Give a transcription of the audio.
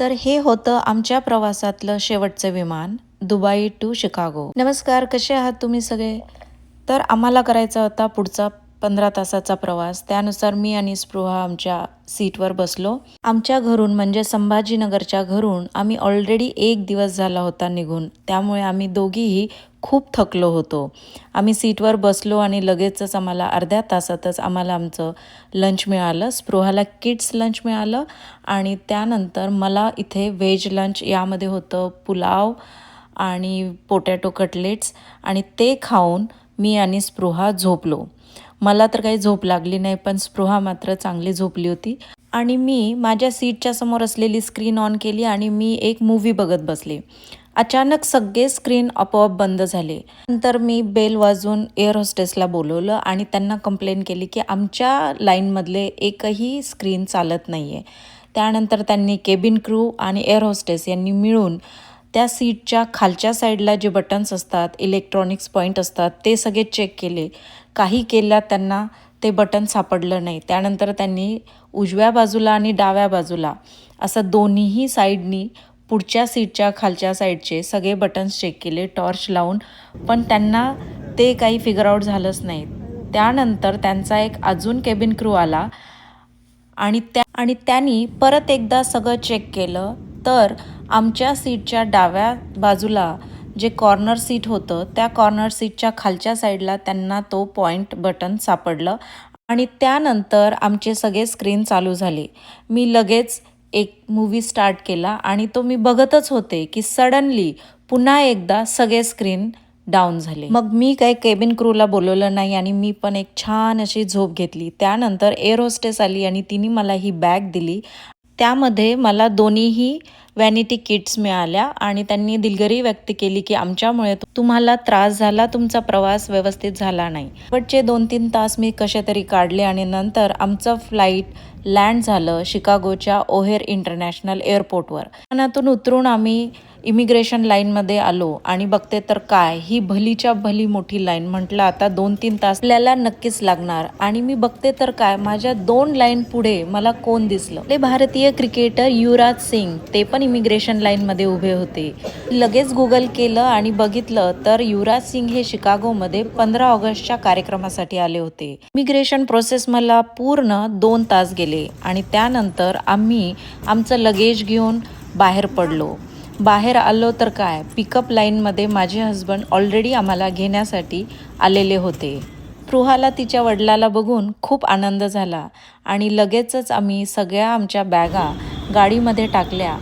तर हे होतं आमच्या प्रवासातलं शेवटचं विमान दुबई टू शिकागो. नमस्कार कसे आहात तुम्ही सगळे? तर आम्हाला करायचा होता पुढचा पंधरा तासाचा प्रवास. त्यानुसार मी आणि स्पृहा आमच्या सीटवर बसलो. आमच्या घरून म्हणजे संभाजीनगरच्या घरून आम्ही ऑलरेडी एक दिवस झाला होता निघून. त्यामुळे आम्ही दोघीही खूप थकलो होतो. आम्ही सीटवर बसलो आणि लगेचच आम्हाला अर्ध्या तासातच आम्हाला आमचं लंच मिळालं. स्पृहाला किड्स लंच मिळालं आणि त्यानंतर मला इथे व्हेज लंच यामध्ये होतं पुलाव आणि पोटॅटो कटलेट्स आणि ते खाऊन मी आणि स्पृहा झोपलो. मला तर काही झोप लागली नाही पण स्पृहा मात्र चांगली झोपली होती. आणि मी माझ्या सीटच्या समोर असलेली स्क्रीन ऑन केली आणि मी एक मूव्ही बघत बसले. अचानक सगळे स्क्रीन आपोआप बंद झाले. नंतर मी बेल वाजून एअर होस्टेसला बोलवलं आणि त्यांना कंप्लेन केली की आमच्या लाईनमधले एकही स्क्रीन चालत नाही आहे त्यानंतर त्यांनी केबिन क्रू आणि एअर होस्टेस यांनी मिळून त्या सीटच्या खालच्या साईडला जे बटन्स असतात इलेक्ट्रॉनिक्स पॉईंट असतात ते सगळे चेक केले. काही केल्या त्यांना ते बटन सापडलं नाही. त्यानंतर त्यांनी उजव्या बाजूला आणि डाव्या बाजूला असं दोन्हीही साईडनी पुढच्या सीटच्या खालच्या साईडचे सगळे बटन्स चेक केले टॉर्च लावून. पण त्यांना ते काही फिगर आउट झालंच नाही. त्यानंतर त्यांचा एक अजून केबिन क्रू आला आणि त्या आणि त्यांनी परत एकदा सगळं चेक केलं. तर आमच्या सीटच्या डाव्या बाजूला जे कॉर्नर सीट होतं त्या कॉर्नर सीटच्या खालच्या साईडला त्यांना तो पॉईंट बटन सापडलं. आणि त्यानंतर आमचे सगळे स्क्रीन चालू झाले. मी लगेच एक मूवी स्टार्ट केला आणि तो मी बघतच होते की सडनली पुन्हा एकदा सगळे स्क्रीन डाऊन झाले. मग मी काही केबिन क्रूला बोलवलं नाही आणि मी पण एक छान अशी झोप घेतली. त्यानंतर एअर होस्टेस आली आणि तिने मला ही बॅग दिली. त्यामध्ये मला दोन्हीही व्हॅनिटी किट्स मिळाल्या आणि त्यांनी दिलगरी व्यक्त केली की आमच्यामुळे तुम्हाला त्रास झाला तुमचा प्रवास व्यवस्थित झाला नाही. शेवटचे दोन तीन तास मी कसे तरी काढले आणि नंतर आमचं फ्लाईट लँड झालं शिकागोच्या ओहेर इंटरनॅशनल एअरपोर्टवर. मनातून उतरून आम्ही इमिग्रेशन लाईनमध्ये आलो आणि बघते तर काय ही भलीच्या भली मोठी लाईन म्हटलं आता दोन तीन तास आपल्याला नक्कीच लागणार आणि मी बघते तर काय माझ्या दोन लाईन पुढे मला कोण दिसलं? ते भारतीय क्रिकेटर युवराज सिंग ते पण इमिग्रेशन लाईनमध्ये उभे होते. लगेच गुगल केलं आणि बघितलं तर युवराज सिंग हे शिकागोमध्ये पंधरा ऑगस्टच्या कार्यक्रमासाठी आले होते. इमिग्रेशन प्रोसेस मला पूर्ण दोन तास गेले आणि त्यानंतर आम्ही आमचं लगेज घेऊन बाहेर पडलो. बाहेर आलो तर काय? पिकअप लाईनमध्ये माझे हस्बंड ऑलरेडी आम्हाला घेण्यासाठी आलेले होते. स्पृहाला तिच्या वडिलाला बघून खूप आनंद झाला आणि लगेचच आम्ही सगळ्या आमच्या बॅगा गाडीमध्ये टाकल्या.